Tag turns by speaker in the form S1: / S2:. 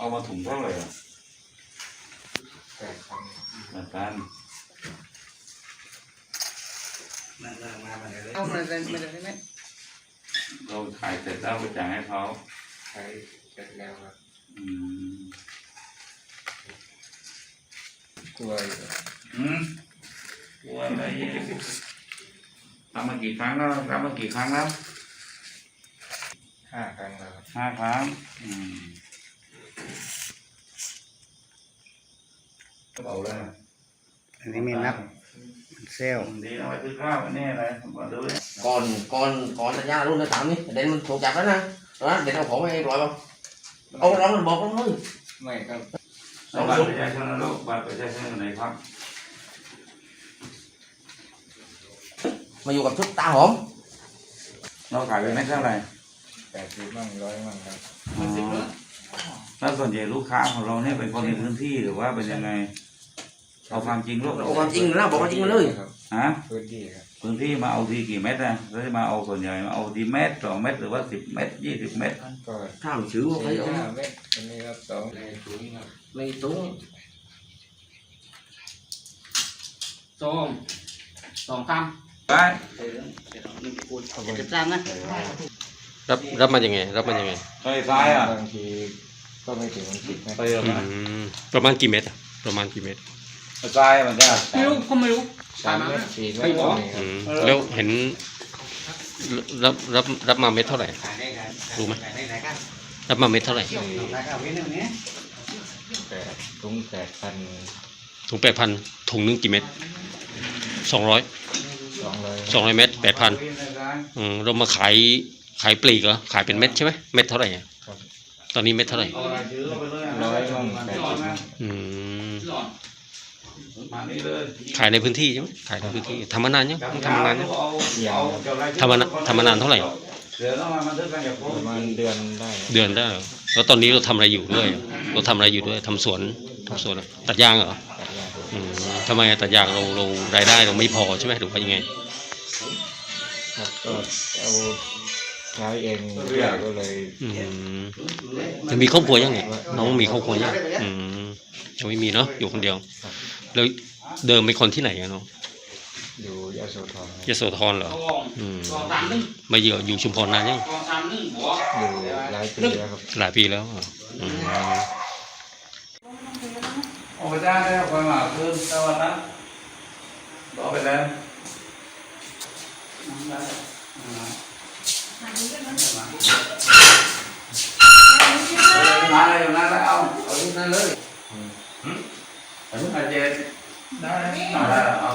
S1: เอามาถุงเท่าไหร่อะ
S2: แปดพัน
S1: เหมือนกัน
S3: เอามาเลยมาเลยได้ไหม
S1: เราขายเสร็จแล้วไปจ่ายให้เขา
S2: ใช้เสร็จแล้วครับ
S1: อืม
S2: กลัวอยู่
S1: อืมกลัวอะไรเนี่ยทำมากี่ครั้งแล้วทำมากี่ครั้งแล้ว
S2: ห้าครั้งแล้วครับ
S1: ห้าครั้ง อืมกระ เป๋าแล้วนะ
S4: อันนี้ไม่นับเซลล์
S1: ดีนะไปซื้อข้าวอันนี่อะไรมาดูดิ
S5: ก่อนก่อนก่อนสัญญารุ่นในสามนี่เด่นมันถูกจับแล้วนะนะเด่นเอาของไปปล่อยบ้างเอาเรามันบอกมันมึง
S2: ไม่ครับ
S1: เอาบัตรประชาชนนะลูกบัตรประชาชนอยู่ไหนครับ
S5: มาอยู่กับชุดตาหอม
S1: เราขายเป็นไม่เท่าไหร่
S2: แปดสิบมั่งร้อยมั่งครับ
S1: อ๋อแล้วส่วนใหญ่ลูกค้าของเราเนี่ยเป็นคนในพื้นที่หรือว่าเป็นยังไง เอาความจริงลูก
S5: เอาความจริงนะบอกความจริงมาเลย
S2: ครับ
S1: ฮะ
S2: พื้นที่ครับ
S1: พื้นที่มาเอาทีกี่เม็ดนะแล้วจะมาเอาส่วนใหญ่มาเอาทีเม็ดสองเม็ดหรือว่าสิบเม็ดยี่สิบเม็ด
S2: ก็
S5: ถ้ามันชื่อว่าใคร
S2: สี่
S5: เอา
S2: ห้าเมตรอันนี้ครับสองในถุงครับ
S5: ไม่ตุ้ง
S3: สองสองค
S1: ไปำ
S3: เจ็ดสิบสามนะ
S6: รับรับมายังไง รับมายังไง
S1: ไปซ้ายอะ
S2: บางทีก็ไม่ถึงสิบเมตร
S1: ไปเหรอ
S6: อืมประมาณกี่เมตรอะประมาณกี่เมตร
S1: ไปซ้ายมันจะ
S3: ไม่รู้ก็ไม่รู้
S2: สามเมตรสี่เมตรก็มีครั
S6: อื
S2: บ
S6: มแล้วเห็นรับรับรับมาเม็ดเท่าไหร่ รู้ไหมรับมาเม็ดเท่าไหร่
S2: แปดถุงแปดพัน
S6: ถุงแปดพันถุงหนึงกี่เม็ดสองร้อย
S2: สองร้อย
S6: สองร้อยเม็ดแปดพันอืมเรามาขายขายปลีกเหรอขายเป็นเม็ดใช่ไหมเม็ดเท่าไหร่อะตอนนี้เม็ดเท่าไหร่
S1: เอาอะไรถือเอาไปเลย
S2: ร้อยมั่งแปดสิบมั่ง
S6: อืม
S1: มานี่เลย
S6: ขายในพื้นที่ใช่ไหมขายในพื้นที่ทำมานานยังมึงทำมานานยัง
S1: เอาเอาเจ้รยชื่อ
S6: ทำมานานทำมานานเท่าไหร่
S1: เดี๋ยวต้องมาบันทึกกันอย่าพู
S2: ป
S1: ด
S2: ระมาณเดือนได้
S6: เดือนได้เหรอแล้วตอนนี้เราทำอะไรอยู่ด้วย เราทำอะไรอยู่ด้วยทำสวนทำสวนอะไรตัดยางเหรอ
S2: ตัดยาง
S6: อืมทำไมตัดยางเราเรารายได้เราไม่พอใช่ไหมหรือว่ายังไง
S2: ครับก็เอาใช้เองด้วยก็เลย
S6: อืมจะมีครอบครัวยังไงน้องมีครอบครัวยังอืมยังไม่มีเนาะอยู่คนเดียว แล้วเดิมเป็นคนที่ไหนอะเนาะ
S2: อยู่ยโสธร
S6: ยโสธรเหรออืม
S3: สองสามหนึ่ง
S6: มาอยู่อยู่ชุมพรนานยัง
S3: สองสามหนึ่งหัว
S2: อยู่หลายปีแล้วครับ
S6: หลายปีแล้วเหรออืม
S1: เอาไปได้แล้วคอยมาคืนแต่วันนั้นรอไปแล้วมาเลยอยู่นั่นแล้วเอาเอาที่นั่นเลย อืมเอาที่นั่